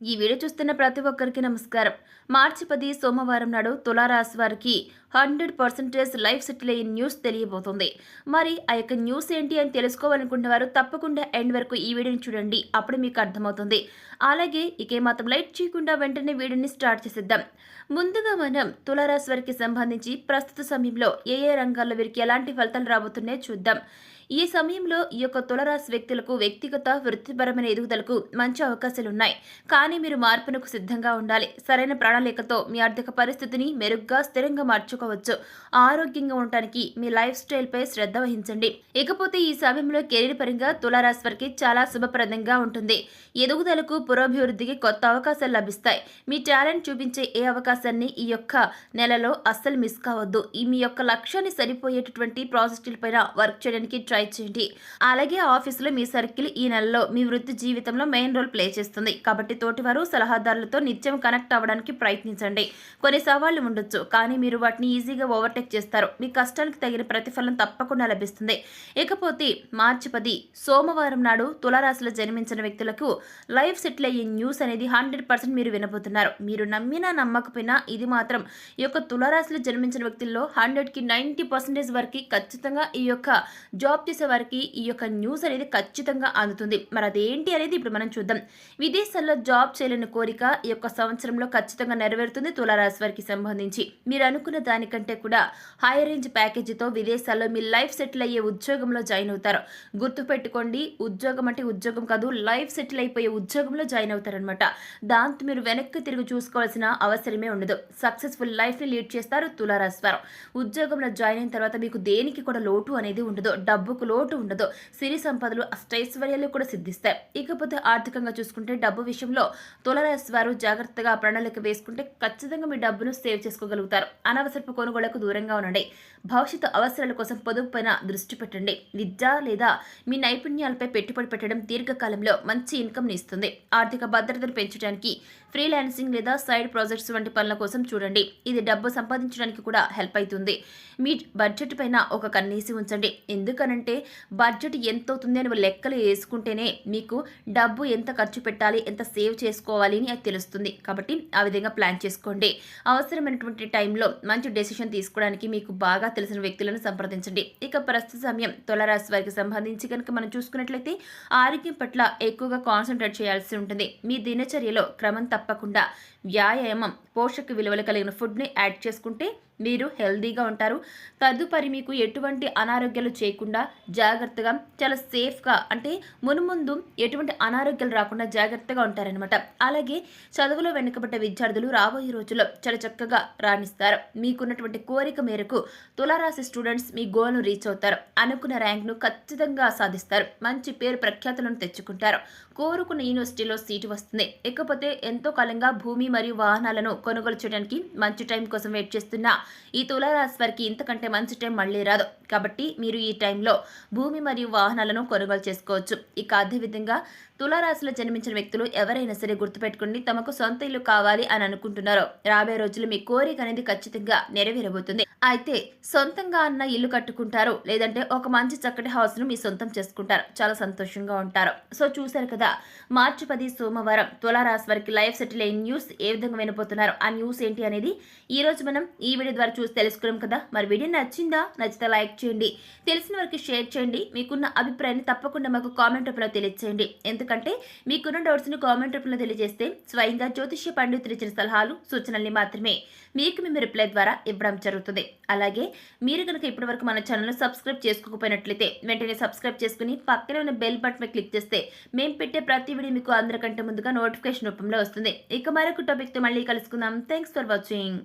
ఈ వీడియో చూస్తున్న ప్రతి ఒక్కరికి నమస్కారం. మార్చి పది సోమవారం నాడు తులారాశి వారికి హండ్రెడ్ పర్సెంటేజ్ లైఫ్ సెటిల్ అయ్యే న్యూస్ తెలియబోతుంది. మరి ఆ యొక్క న్యూస్ ఏంటి అని తెలుసుకోవాలనుకున్న వారు తప్పకుండా ఎండ్ వరకు ఈ వీడియోని చూడండి. అప్పుడు మీకు అర్థమవుతుంది. అలాగే ఇకే మాత్రం లైట్ చేయకుండా వెంటనే వీడియోని స్టార్ట్ చేసేద్దాం. ముందుగా మనం తులారాశి వారికి సంబంధించి ప్రస్తుత సమయంలో ఏ ఏ రంగాల్లో వీరికి ఎలాంటి ఫలితాలు రాబోతున్నాయో చూద్దాం. ఈ సమయంలో ఈ యొక్క తులరాశి వ్యక్తులకు వ్యక్తిగత వృత్తిపరమైన ఎదుగుదలకు మంచి అవకాశాలు ఉన్నాయి కానీ మీరు మార్పునకు సిద్ధంగా ఉండాలి. సరైన ప్రణాళికతో మీ ఆర్థిక పరిస్థితిని మెరుగ్గా స్థిరంగా మార్చుకోవచ్చు. ఆరోగ్యంగా ఉండటానికి మీ లైఫ్ స్టైల్పై శ్రద్ధ వహించండి. ఇకపోతే ఈ సమయంలో కెరీర్ పరంగా తులారాశి వారికి చాలా శుభప్రదంగా ఉంటుంది. ఎదుగుదలకు పురోభివృద్ధికి కొత్త అవకాశాలు లభిస్తాయి. మీ టాలెంట్ చూపించే ఏ అవకాశాన్ని ఈ యొక్క నెలలో అస్సలు మిస్ కావద్దు. ఈ మీ యొక్క లక్ష్యాన్ని సరిపోయేటటువంటి ప్రాజెక్టులపైన వర్క్ చేయడానికి ట్రై చేయండి. అలాగే ఆఫీసులో మీ సర్కిల్ ఈ నెలలో మీ వృత్తి జీవితంలో మెయిన్ రోల్ ప్లే చేస్తుంది. కాబట్టి తోటివారు సలహాదారులతో నిత్యం కనెక్ట్ అవ్వడానికి ప్రయత్నించండి. కొన్ని సవాళ్ళు ఉండొచ్చు కానీ మీరు వాటిని ఈజీగా ఓవర్టేక్ చేస్తారు. మీ కష్టానికి తగిన ప్రతిఫలం తప్పకుండా లభిస్తుంది. ఇకపోతే మార్చి పది సోమవారం నాడు తులారాశిలో జన్మించిన వ్యక్తులకు లైఫ్ సెటిల్ అయ్యే న్యూస్ అనేది హండ్రెడ్ పర్సెంట్ మీరు వినబోతున్నారు. మీరు నమ్మినా నమ్మకపోయినా ఇది మాత్రం ఈ యొక్క తులారాశిలో జన్మించిన వ్యక్తుల్లో హండ్రెడ్కి నైంటీ పర్సెంటేజ్ వరకు ఖచ్చితంగా ఈ యొక్క జాబ్ చేసే వారికి ఈ యొక్క న్యూస్ అనేది ఖచ్చితంగా అందుతుంది. మరి అదేంటి అనేది ఇప్పుడు మనం చూద్దాం. విదేశాల్లో జాబ్ చేయాలని కోరిక ఈ యొక్క సంవత్సరంలో ఖచ్చితంగా నెరవేరుతుంది తులారాశి వారికి సంబంధించి. మీరు అనుకున్న దానికంటే కూడా హై రేంజ్ ప్యాకేజీతో విదేశాల్లో మీ లైఫ్ సెటిల్ అయ్యే ఉద్యోగంలో జాయిన్ అవుతారు. గుర్తుపెట్టుకోండి ఉద్యోగం అంటే ఉద్యోగం కాదు లైఫ్ సెటిల్ అయిపోయే ఉద్యోగంలో జాయిన్ అవుతారనమాట దాంతో మీరు వెనక్కి తిరిగి చూసుకోవాల్సిన అవసరమే ఉండదు. సక్సెస్ఫుల్ లైఫ్ని లీడ్ చేస్తారు తులారాశి వారు. ఉద్యోగంలో జాయిన్ అయిన తర్వాత మీకు దేనికి కూడా లోటు అనేది ఉండదు. డబ్బు డబ్బుకు లోటు ఉండదు. సిరి సంపదలు అష్టైశ్వర్యాలు కూడా సిద్ధిస్తాయి. ఇకపోతే ఆర్థికంగా చూసుకుంటే డబ్బు విషయంలో తులరాశి వారు జాగ్రత్తగా ప్రణాళిక వేసుకుంటే ఖచ్చితంగా మీ డబ్బును సేవ్ చేసుకోగలుగుతారు. అనవసరపు కొనుగోళ్ళకు దూరంగా ఉండండి. భవిష్యత్తు అవసరాల కోసం పొదుపు పైన దృష్టి పెట్టండి. విద్య లేదా మీ నైపుణ్యాలపై పెట్టుబడి పెట్టడం దీర్ఘకాలంలో మంచి ఇన్కమ్ని ఇస్తుంది. ఆర్థిక భద్రతను పెంచడానికి ఫ్రీలాన్సింగ్ లేదా సైడ్ ప్రాజెక్ట్స్ వంటి పనుల కోసం చూడండి. ఇది డబ్బు సంపాదించడానికి కూడా హెల్ప్ అవుతుంది మీ బడ్జెట్ పైన ఒక కన్నీసి ఉంచండి. ఎందుకనంటే బడ్జెట్ ఎంత అవుతుంది అని లెక్కలు వేసుకుంటేనే మీకు డబ్బు ఎంత ఖర్చు పెట్టాలి ఎంత సేవ్ చేసుకోవాలి అని అది తెలుస్తుంది. కాబట్టి ఆ విధంగా ప్లాన్ చేసుకోండి. అవసరమైనటువంటి టైంలో మంచి డెసిషన్ తీసుకోవడానికి మీకు బాగా తెలిసిన వ్యక్తులను సంప్రదించండి. ఇక ప్రస్తుత సమయం తులరాశి వారికి సంబంధించి కనుక మనం చూసుకున్నట్లయితే ఆరోగ్యం పట్ల ఎక్కువగా కాన్సన్ట్రేట్ చేయాల్సి ఉంటుంది. మీ దినచర్యలో క్రమం తప్పకుండా వ్యాయామం పోషక విలువలు కలిగిన ఫుడ్ని యాడ్ చేసుకుంటే మీరు హెల్దీగా ఉంటారు. తదుపరి మీకు ఎటువంటి అనారోగ్యాలు చేయకుండా జాగ్రత్తగా చాలా సేఫ్గా అంటే మునుముందు ఎటువంటి అనారోగ్యాలు రాకుండా జాగ్రత్తగా ఉంటారనమాట అలాగే చదువులో వెనుకబడ్డ విద్యార్థులు రాబోయే రోజుల్లో చాలా చక్కగా రాణిస్తారు. మీకున్నటువంటి కోరిక మేరకు తులారాశి స్టూడెంట్స్ మీ గోల్ను రీచ్ అవుతారు. అనుకున్న ర్యాంక్ను ఖచ్చితంగా సాధిస్తారు. మంచి పేరు ప్రఖ్యాతులను తెచ్చుకుంటారు. కోరుకున్న యూనివర్సిటీలో సీటు వస్తుంది. ఇకపోతే ఎంతో కాలంగా భూమి మరియు వాహనాలను కొనుగోలు చేయడానికి మంచి టైం కోసం వెయిట్ చేస్తున్న ఈ తులారాశి వారికి ఇంతకంటే మంచి టైం మళ్ళీ రాదు. కాబట్టి మీరు ఈ టైంలో భూమి మరియు వాహనాలను కొనుగోలు చేసుకోవచ్చు. ఇక అదేవిధంగా తులారాశిలో జన్మించిన వ్యక్తులు ఎవరైనా సరే గుర్తుపెట్టుకోండి తమకు సొంత ఇల్లు కావాలి అని అనుకుంటున్నారో రాబోయే రోజులు మీ కోరిక అనేది ఖచ్చితంగా నెరవేరబోతుంది. అయితే సొంతంగా అన్న ఇల్లు కట్టుకుంటారు లేదంటే ఒక మంచి చక్కటి హౌస్ను మీ సొంతం చేసుకుంటారు చాలా సంతోషంగా ఉంటారు. సో చూశారు కదా మార్చి పది సోమవారం తులారాశి వారికి లైఫ్ సెటిల్ అయిన న్యూస్ ఏ విధంగా వినబోతున్నారు? ఆ న్యూస్ ఏంటి అనేది ఈ రోజు మనం ఈ వీడియో ద్వారా చూసి తెలుసుకున్నాం కదా. మరి వీడియో నచ్చిందా? నచ్చితే లైక్ చేయండి. తెలిసిన వారికి షేర్ చేయండి. మీకున్న అభిప్రాయాన్ని తప్పకుండా మాకు కామెంట్ రూపంలో తెలియజేయండి ఎందుకంటే మీకున్న డౌట్స్ని కామెంట్ రూపంలో తెలియజేస్తే స్వయంగా జ్యోతిష్య పండితులు ఇచ్చిన సలహాలు సూచనల్ని మాత్రమే మీకు మేము రిప్లై ద్వారా ఇవ్వడం జరుగుతుంది. అలాగే మీరు కనుక ఇప్పటివరకు మన ఛానల్ను సబ్స్క్రైబ్ చేసుకోకపోయినట్లయితే వెంటనే సబ్స్క్రైబ్ చేసుకుని పక్కనే ఉన్న బెల్ బటన్ క్లిక్ చేస్తే మేము పెట్టే ప్రతి వీడియో మీకు అందరికంటే ముందుగా నోటిఫికేషన్ రూపంలో వస్తుంది. ఇక మరొక టాపిక్తో మళ్ళీ కలుసుకుందాం. Thanks for watching